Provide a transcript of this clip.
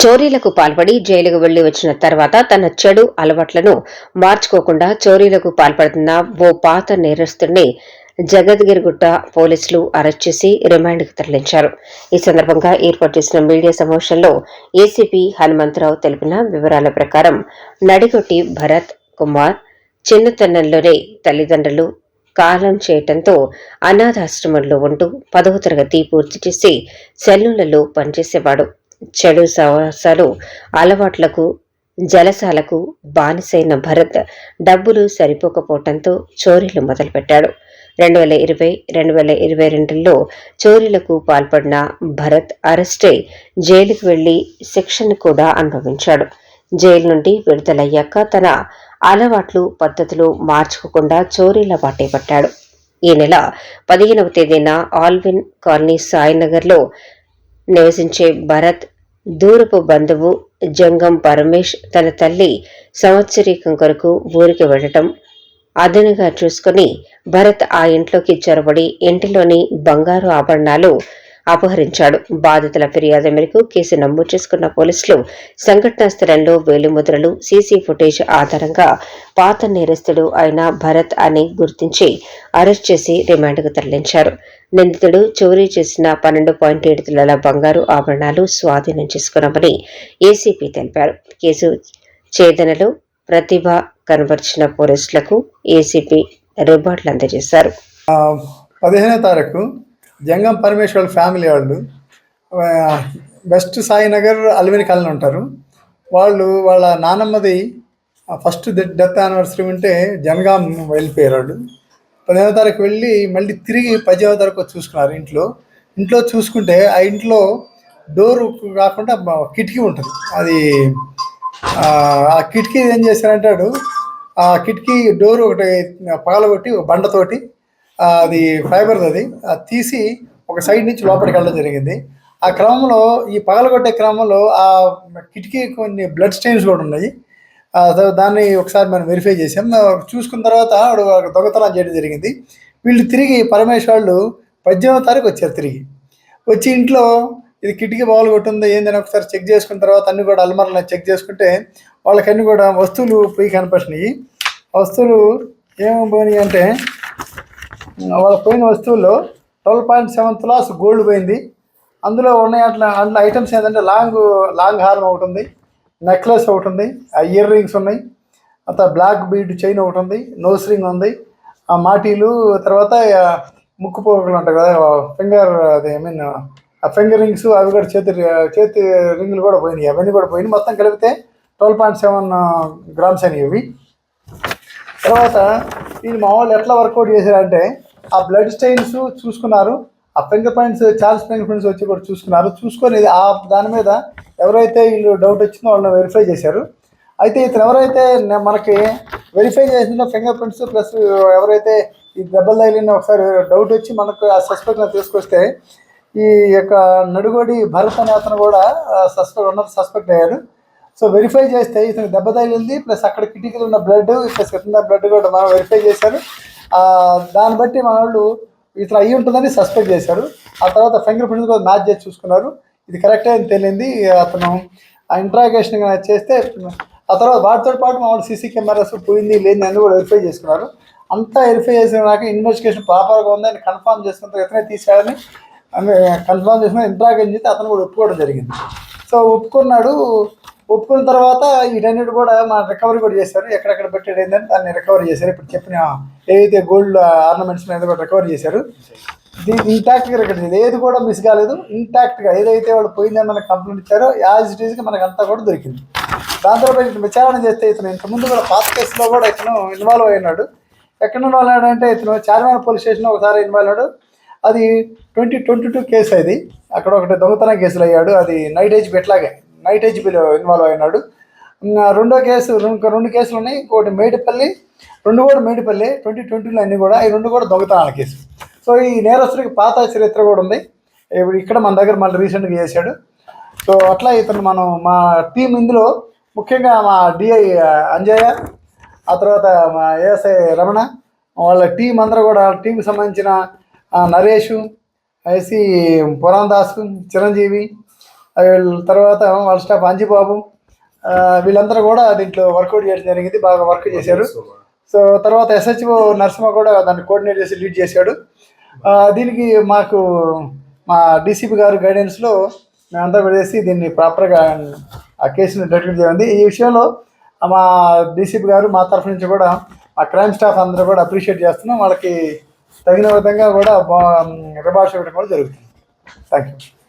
చోరీలకు పాల్పడి జైలుకు వెళ్ళి వచ్చిన తర్వాత తన చెడు అలవాట్లను మార్చుకోకుండా చోరీలకు పాల్పడుతున్న ఓ పాత నేరస్తుడిని జగద్గిరిగుట్ట పోలీసులు అరెస్ట్ చేసి రిమాండ్కి తరలించారు. ఈ సందర్భంగా ఏర్పాటు చేసిన మీడియా సమావేశంలో ఏసీపీ హనుమంతరావు తెలిపిన వివరాల ప్రకారం నడిగొట్టి భరత్ కుమార్ చిన్నతనంలోనే తల్లిదండ్రులు కాలం చేయటంతో అనాథాశ్రమంలో ఉంటూ పదవ తరగతి పూర్తి చేసి సెల్లులలో పనిచేసేవాడు. చెడు సవాసాలు అలవాట్లకు జలసాలకు బానిసైన భరత్ డబ్బులు సరిపోకపోవటంతో చోరీలు మొదలుపెట్టాడు. రెండు వేల ఇరవై రెండు వేల ఇరవై రెండులో చోరీలకు పాల్పడిన భరత్ అరెస్టై జైలుకు వెళ్ళి శిక్షను కూడా అనుభవించాడు. జైలు నుండి విడుదలయ్యాక తన అలవాట్లు పద్ధతులు మార్చుకోకుండా చోరీల బాటే పట్టాడు. ఈ నెల పదిహేనవ తేదీన ఆల్విన్ కాలనీ సాయినగర్లో నివసించే భరత్ దూరపు బంధువు జంగం పరమేష్ తన తల్లి సంవత్సరీకం కొరకు ఊరికి వెళ్ళటం అదనుగా చూసుకుని భరత్ ఆ ఇంట్లోకి చొరబడి ఇంటిలోని బంగారు ఆభరణాలు అపహరించాడు. బాధితుల ఫిర్యాదు మేరకు కేసు నమోదు చేసుకున్న పోలీసులు సంఘటనా స్థలంలో వేలిముద్రలు సీసీ ఫుటేజ్ ఆధారంగా పాత నేరస్తుడు అయిన భరత్ అని గుర్తించి అరెస్ట్ చేసి రిమాండ్కు తరలించారు. నిందితుడు చోరీ చేసిన పన్నెండు పాయింట్ ఏడు తులాల బంగారు ఆభరణాలు స్వాధీనం చేసుకున్నామని ఏసీపీ తెలిపారు. కేసు ఛేదనలో ప్రతిభ కనబర్చిన పోలీసులకు ఏసీపీ రివార్డులు అందజేశారు. పదిహేనో తారీఖు జంగం పరమేశ్వర్ ఫ్యామిలీ వాళ్ళు బెస్ట్ వెస్ట్ సాయినగర్ అల్విని కాలనీ ఉంటారు. వాళ్ళు వాళ్ళ నానమ్మది ఫస్ట్ డెత్ యానివర్సరీ ఉంటే జనగాం వెళ్ళిపోయారు వాళ్ళు. పదిహేనో తారీఖు వెళ్ళి మళ్ళీ తిరిగి పదిహేనో తారీఖు చూసుకున్నారు ఇంట్లో. ఇంట్లో చూసుకుంటే ఆ ఇంట్లో డోర్ కాకుండా కిటికీ ఉంటుంది. అది ఆ కిటికీ ఏం చేశారంటాడు? ఆ కిటికీ డోర్ ఒకటి పగలగొట్టి ఒక బండతోటి అది ఫైబర్ది అది తీసి ఒక సైడ్ నుంచి లోపలికి వెళ్ళడం జరిగింది. ఆ క్రమంలో ఈ పగలగొట్టే క్రమంలో ఆ కిటికీ కొన్ని బ్లడ్ స్టెయిన్స్ కూడా ఉన్నాయి. సో దాన్ని ఒకసారి మనం వెరిఫై చేసాం చూసుకున్న తర్వాత ఆవిడ దొంగతనం చేయడం జరిగింది. వీళ్ళు తిరిగి పరమేశ్ వాళ్ళు పద్దెనిమిదో తారీఖు వచ్చారు తిరిగి. వచ్చి ఇంట్లో ఇది కిటికీ బాగులు కొట్టిందో ఏందని ఒకసారి చెక్ చేసుకున్న తర్వాత అన్ని కూడా అల్మార్లో చెక్ చేసుకుంటే వాళ్ళకన్నీ కూడా వస్తువులు పోయి కనిపిస్తున్నాయి ఆ వస్తువులు ఏమేమి పోయినాయి అంటే వాళ్ళ పోయిన వస్తువుల్లో ట్వెల్వ్ పాయింట్ సెవెన్ తులాస్ గోల్డ్ పోయింది. అందులో ఉన్నాయి అట్లా అందులో ఐటమ్స్ ఏంటంటే లాంగ్ లాంగ్ హారం ఒకటి ఉంది. నెక్లెస్ ఒకటి ఉంది ఇయర్ రింగ్స్ ఉన్నాయి తర్వాత బ్లాక్ బీడ్ చైన్ ఒకటి ఉంది నోస్ రింగ్ ఉంది ఆ మాటీలు తర్వాత ముక్కు పోగులు ఉంటాయి కదా ఫింగర్ అది ఐ మీన్ ఆ ఫింగర్ రింగ్స్ అవి కూడా చేతి చేతి రింగులు కూడా పోయినాయి అవన్నీ కూడా పోయినాయి మొత్తం కలిపితే ట్వెల్వ్ పాయింట్ సెవెన్ గ్రామ్స్ అని ఇవి. తర్వాత దీని మా వాళ్ళు ఎట్లా వర్కౌట్ చేశారంటే ఆ బ్లడ్ స్టెయిన్స్ చూసుకున్నారు ఆ ఫింగర్ పాయింట్స్ చార్ల్స్ ఫింగర్ పాయింట్స్ వచ్చి కూడా చూసుకున్నారు చూసుకొని ఆ దాని మీద ఎవరైతే వీళ్ళు డౌట్ వచ్చిందో వాళ్ళని వెరిఫై చేశారు. అయితే ఇతను ఎవరైతే మనకి వెరిఫై చేసిన ఫింగర్ ప్రింట్స్ ప్లస్ ఎవరైతే ఈ దెబ్బలు తగిలిన ఒకసారి డౌట్ వచ్చి మనకు ఆ సస్పెక్ట్ని తీసుకొస్తే ఈ యొక్క నడుగోడి భరత్ అనే అతను కూడా సస్పెక్ట్ ఉన్న సస్పెక్ట్ అయ్యాడు. సో వెరిఫై చేస్తే ఇతను దెబ్బ తగిలింది ప్లస్ అక్కడ కిటికీలో ఉన్న బ్లడ్ ప్లస్ కింద బ్లడ్ కూడా మనం వెరిఫై చేశారు. దాన్ని బట్టి మన వాళ్ళు ఇతను అయ్యి ఉంటుందని సస్పెక్ట్ చేశారు. ఆ తర్వాత ఫింగర్ ప్రింట్స్ కూడా మ్యాచ్ చేసి చూసుకున్నారు. ఇది కరెక్టే అని తెలియంది అతను ఆ ఇంట్రాగేషన్ చేస్తే ఆ తర్వాత వాటితో పాటు మా సీసీ కెమెరాస్ పోయింది లేని అన్ని కూడా వెరిఫై చేసుకున్నారు. అంతా వెరిఫై చేసినాక ఇన్వెస్టిగేషన్ ప్రాపర్గా ఉందని కన్ఫర్మ్ చేసుకున్న తర్వాత ఇతనే తీసాడని కన్ఫర్మ్ చేసుకున్న ఇంట్రాగేషన్ చేస్తే అతను కూడా ఒప్పుకోవడం జరిగింది. సో ఒప్పుకున్నాడు. ఒప్పుకున్న తర్వాత వీటన్నిటి కూడా మన రికవరీ కూడా చేశారు. ఎక్కడెక్కడ పెట్టాడు ఏంటంటే దాన్ని రికవరీ చేశారు. ఇప్పుడు చెప్పిన ఏదైతే గోల్డ్ ఆర్నమెంట్స్ మీద కూడా రికవరీ చేశారు. ఇంటాక్ట్గా రికార్డ్ ఏది కూడా మిస్ కాలేదు. ఇంటాక్ట్గా ఏదైతే వాళ్ళు పోయిందని మనకు కంప్లైంట్ ఇచ్చారో యాజ్ ఇట్ ఈస్గా మనకు అంతా కూడా దొరికింది. దాంతో పాటు ఇతను విచారణ చేస్తే ఇతను ఇంతకుముందు కూడా పాత కేసులో కూడా ఇతను ఇన్వాల్వ్ అయినాడు. ఎక్కడ ఇన్వాల్వ్ అంటే ఇతను చార్మినార్ పోలీస్ స్టేషన్లో ఒకసారి ఇన్వాల్వ్ అయ్యాడు అది ట్వంటీ ట్వంటీ టూ కేసు అది. అక్కడ ఒకటి దొంగతనం కేసులు అయ్యాడు. అది నైట్ ఏజ్ ఎట్లాగే నైట్ ఏజ్ ఇన్వాల్వ్ అయినాడు. రెండో కేసు రెండు రెండు కేసులు ఉన్నాయి. ఇంకోటి మేడిపల్లి రెండు కూడా మేడిపల్లి ట్వంటీ ట్వంటీలో అన్నీ కూడా. ఈ రెండు కూడా దొంగతనాల కేసు. సో ఈ నేరస్తుడికి పాత చరిత్ర కూడా ఉంది. ఇప్పుడు ఇక్కడ మన దగ్గర మళ్ళీ రీసెంట్గా చేశాడు. సో అట్లా ఇతను మనం మా టీం ఇందులో ముఖ్యంగా మా డిఐ అంజయ్య ఆ తర్వాత మా ఏఎస్ఐ రమణ వాళ్ళ టీం అందరూ కూడా టీంకి సంబంధించిన నరేష్ ఐసి పురాణదాస్ చిరంజీవి వీళ్ళ తర్వాత వాళ్ళ స్టాఫ్ అంజిబాబు వీళ్ళందరూ కూడా దీంట్లో వర్కౌట్ చేయడం జరిగింది. బాగా వర్క్ చేశారు. సో తర్వాత ఎస్హెచ్ఓ నరసింహ కూడా దాన్ని కోఆర్డినేట్ చేసి లీడ్ చేశాడు. దీనికి మాకు మా డీసీపీ గారు గైడెన్స్లో మేమంతా వెళ్ళేసి దీన్ని ప్రాపర్గా ఆ కేసుని డెటెక్ట్ చేయండి. ఈ విషయంలో మా డీసీపీ గారు మా తరఫు నుంచి కూడా మా క్రైమ్ స్టాఫ్ అందరూ కూడా అప్రిషియేట్ చేస్తున్నాం. వాళ్ళకి తగిన విధంగా కూడా రివార్డ్స్ ఇవ్వడం కూడా జరుగుతుంది. Thank you